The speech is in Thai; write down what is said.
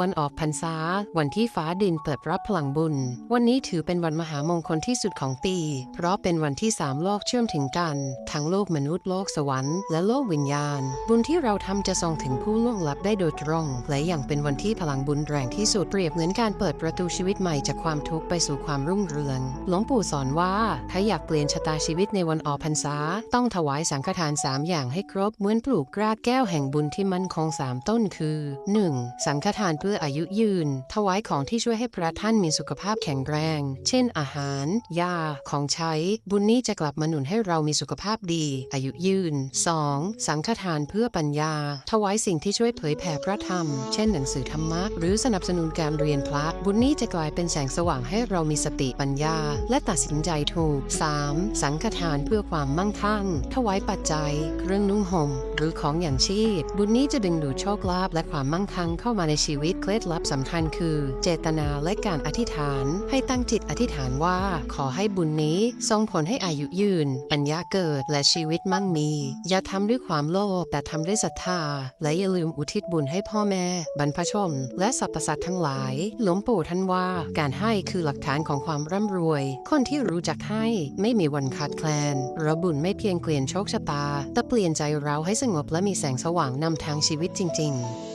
วันออกพรรษา วันที่ฟ้าดินเปิดรับพลังบุญ วันนี้ถือเป็นวันมหามงคลที่สุดของปี เพราะเป็นวันที่สามโลกเชื่อมถึงกัน ทั้งโลกมนุษย์โลกสวรรค์และโลกวิญญาณ บุญที่เราทำจะส่งถึงผู้ล่วงลับได้โดยตรง และอยังเป็นวันที่พลังบุญแรงที่สุดเปรียบเหมือนการเปิดประตูชีวิตใหม่จากความทุกข์ไปสู่ความรุ่งเรือง หลวงปู่สอนว่า ถ้าอยากเปลี่ยนชะตาชีวิตในวันออกพรรษา ต้องถวายสังฆทานสามอย่างให้ครบเหมือนปลูกกรากแก้วแห่งบุญที่มั่นคงสามต้นคือ 1. สังฆทานพื่ออายุยืน ถวายของที่ช่วยให้พระท่านมีสุขภาพแข็งแรง เช่น อาหาร ยา ของใช้ บุญนี้จะกลับมาหนุนให้เรามีสุขภาพดี อายุยืน 2. สังฆทานเพื่อปัญญา ถวายสิ่งที่ช่วยเผยแผ่พระธรรม เช่นหนังสือธรรมะ หรือสนับสนุนการเรียนพระ บุญนี้จะกลายเป็นแสงสว่างให้เรามีสติปัญญา และตัดสินใจถูก 3. สังฆทานเพื่อความมั่งคั่ง ถวายปัจจัย เครื่องนุ่งห่ม หรือของอย่างชีพ บุญนี้จะดึงดูดโชคลาภและความมั่งคั่งเข้ามาในชีวิตเคล็ดลับสำคัญคือ เจตนาและการอธิษฐาน ให้ตั้งจิตอธิษฐานว่า ขอให้บุญนี้ส่งผลให้อายุยืน ปัญญาเกิดและชีวิตมั่งมี อย่าทำด้วยความโลภแต่ทำด้วยศรัทธา และอย่าลืมอุทิศบุญให้พ่อแม่ บรรพชนและสรรพสัตว์ทั้งหลาย หลวงปู่ท่านว่า การให้คือหลักฐานของความร่ำรวย คนที่รู้จักให้ไม่มีวันขาดแคลนระบุญไม่เพียงเปลี่ยนโชคชะตา แต่เปลี่ยนใจเราให้สงบและมีแสงสว่างนำทางชีวิตจริง ๆ